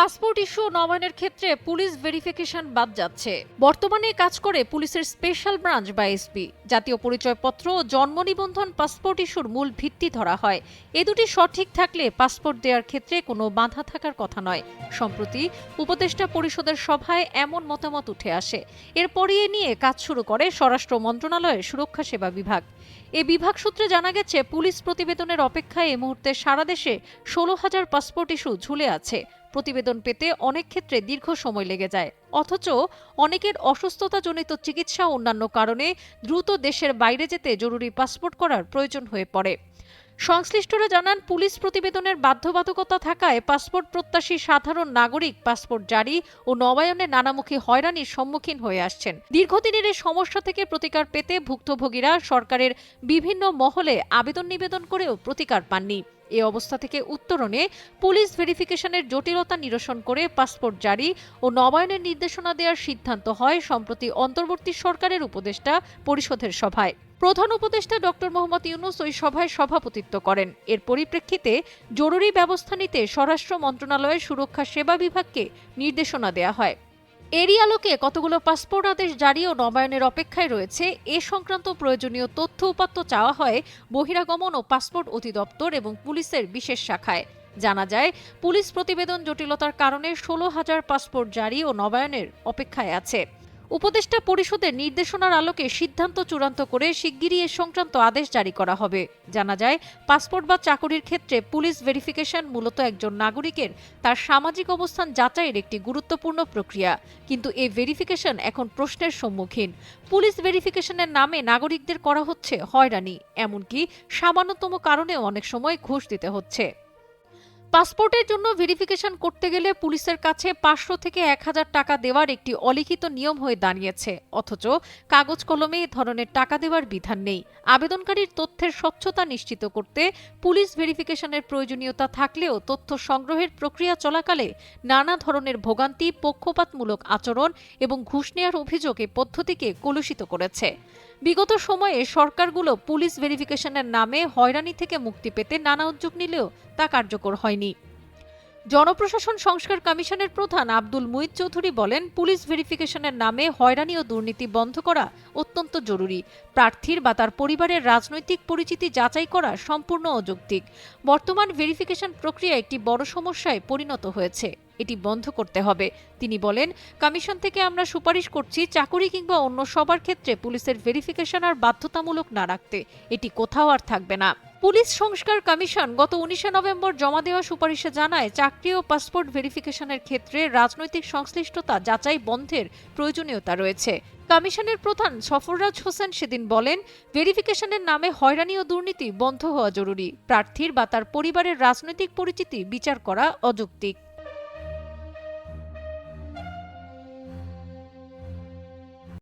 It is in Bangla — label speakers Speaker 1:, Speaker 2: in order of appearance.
Speaker 1: পাসপোর্ট ইস্যু নবায়নের ক্ষেত্রে পুলিশ ভেরিফিকেশন বাদ যাচ্ছে। বর্তমানে কাজ করে পুলিশের স্পেশাল ব্রাঞ্চ বা এসপি জাতীয় পরিচয়পত্র ও জন্ম নিবন্ধন পাসপোর্ট ইস্যুর মূল ভিত্তি ধরা হয়। এ দুটি সঠিক থাকলে পাসপোর্ট দেওয়ার ক্ষেত্রে কোনো বাধা থাকার কথা নয়। সম্প্রতি উপদেষ্টা পরিষদের সভায় এমন মতামত উঠে আসে। এরপরই এ নিয়ে কাজ শুরু করে স্বরাষ্ট্র মন্ত্রণালয়ের সুরক্ষা সেবা বিভাগ। এ বিভাগ সূত্রে জানা গেছে, পুলিশ প্রতিবেদনের অপেক্ষায় এ মুহূর্তে সারা দেশে ষোলো হাজার পাসপোর্ট ইস্যু ঝুলে আছে। প্রতিবেদন পেতে অনেক ক্ষেত্রে দীর্ঘ সময় লেগে যায়। অথচ অনেকের অসুস্থতাজনিত চিকিৎসা অন্যান্য কারণে দ্রুত দেশের বাইরে যেতে জরুরি পাসপোর্ট করার প্রয়োজন হয়ে পড়ে। সংশ্লিষ্টরা জানান, পুলিশ প্রতিবেদনের বাধ্যবাধকতা থাকায় পাসপোর্ট প্রত্যাশী সাধারণ নাগরিক পাসপোর্ট জারি ও নবায়নে নানামুখী হয়রানির সম্মুখীন হয়ে আসছেন। দীর্ঘদিনের এই সমস্যা থেকে প্রতিকার পেতে ভুক্তভোগীরা সরকারের বিভিন্ন মহলে আবেদন নিবেদন করেও প্রতিকার পাননি। এ অবস্থা থেকে উত্তরণে পুলিশ ভেরিফিকেশনের জটিলতা নিরসন করে পাসপোর্ট জারি ও নবায়নের নির্দেশনা দেওয়ার সিদ্ধান্ত হয় সম্প্রতি অন্তর্বর্তী সরকারের উপদেষ্টা পরিষদের সভায়। প্রধান উপদেষ্টা ডক্টর মোহাম্মদ ইউনুস ওই সভায় সভাপতিত্ব করেন। এর পরিপ্রেক্ষিতে জরুরি ব্যবস্থা নিতে স্বরাষ্ট্র মন্ত্রণালয়ের সুরক্ষা সেবা বিভাগকে নির্দেশনা দেওয়া হয়। এরই আলোকে কতগুলো পাসপোর্ট আদেশ জারি ও নবায়নের অপেক্ষায় রয়েছে। এ সংক্রান্ত প্রয়োজনীয় তথ্য উপাত্ত চাওয়া হয় বহিরাগমন ও পাসপোর্ট অধিদপ্তর এবং পুলিশের বিশেষ শাখায়। জানা যায়, পুলিশ প্রতিবেদন জটিলতার কারণে ষোলো হাজার পাসপোর্ট জারি ও নবায়নের অপেক্ষায় আছে। উপদেষ্টা পরিষদের নির্দেশনার আলোকে সিদ্ধান্ত চূড়ান্ত করে শিগগিরই এ সংক্রান্ত আদেশ জারি করা হবে। জানা যায়, পাসপোর্ট বা চাকরির ক্ষেত্রে পুলিশ ভেরিফিকেশন মূলত একজন নাগরিকের তার সামাজিক অবস্থান যাচাইয়ের একটি গুরুত্বপূর্ণ প্রক্রিয়া। কিন্তু এই ভেরিফিকেশন এখন প্রশ্নের সম্মুখীন। পুলিশ ভেরিফিকেশনের নামে নাগরিকদের করা হচ্ছে হয়রানি। এমনকি সামান্যতম কারণেও অনেক সময় ঘুষ দিতে হচ্ছে। পাসপোর্টের জন্য ভেরিফিকেশন করতে গেলে পুলিশের কাছে পাঁচশো থেকে এক হাজার টাকা দেওয়ার একটি অলিখিত নিয়ম হয়ে দাঁড়িয়েছে। অথচ কাগজ কলমে এ ধরনের টাকা দেওয়ার বিধান নেই। আবেদনকারীর তথ্যের স্বচ্ছতা নিশ্চিত করতে পুলিশ ভেরিফিকেশনের প্রয়োজনীয়তা থাকলেও তথ্য সংগ্রহের প্রক্রিয়া চলাকালে নানা ধরনের ভোগান্তি, পক্ষপাতমূলক আচরণ এবং ঘুষ নেওয়ার অভিযোগ পদ্ধতিকে কলুষিত করেছে। বিগত সময়ে সরকারগুলো পুলিশ ভেরিফিকেশনের নামে হয়রানি থেকে মুক্তি পেতে নানা উদ্যোগ নিলেও তা কার্যকর হয়নি। জনপ্রশাসন সংস্কার কমিশনের প্রধান আব্দুল মুইদ চৌধুরী বলেন, পুলিশ ভেরিফিকেশনের নামে হয়রানি ও দুর্নীতি বন্ধ করা অত্যন্ত জরুরি। প্রার্থীর বা তার পরিবারের রাজনৈতিক পরিচিতি যাচাই করা সম্পূর্ণ অযৌক্তিক। বর্তমান ভেরিফিকেশন প্রক্রিয়া একটি বড় সমস্যায় পরিণত হয়েছে। এটি বন্ধ করতে হবে। তিনি বলেন, কমিশন থেকে আমরা সুপারিশ করছি চাকুরি কিংবা অন্য সবার ক্ষেত্রে পুলিশের ভেরিফিকেশন আর বাধ্যতামূলক না রাখতে। এটি কোথাও আর থাকবে না। পুলিশ সংস্কার কমিশন গত উনিশে নভেম্বর জমা দেওয়া সুপারিশে জানায়, চাকরি ও পাসপোর্ট ভেরিফিকেশনের ক্ষেত্রে রাজনৈতিক সংশ্লিষ্টতা যাচাই বন্ধের প্রয়োজনীয়তা রয়েছে। কমিশনের প্রধান সফররাজ হোসেন সেদিন বলেন ভেরিফিকেশনের নামে হয়রানি ও দুর্নীতি বন্ধ হওয়া জরুরি। প্রার্থীর বা তার পরিবারের রাজনৈতিক পরিচিতি বিচার করা অযৌক্তিক।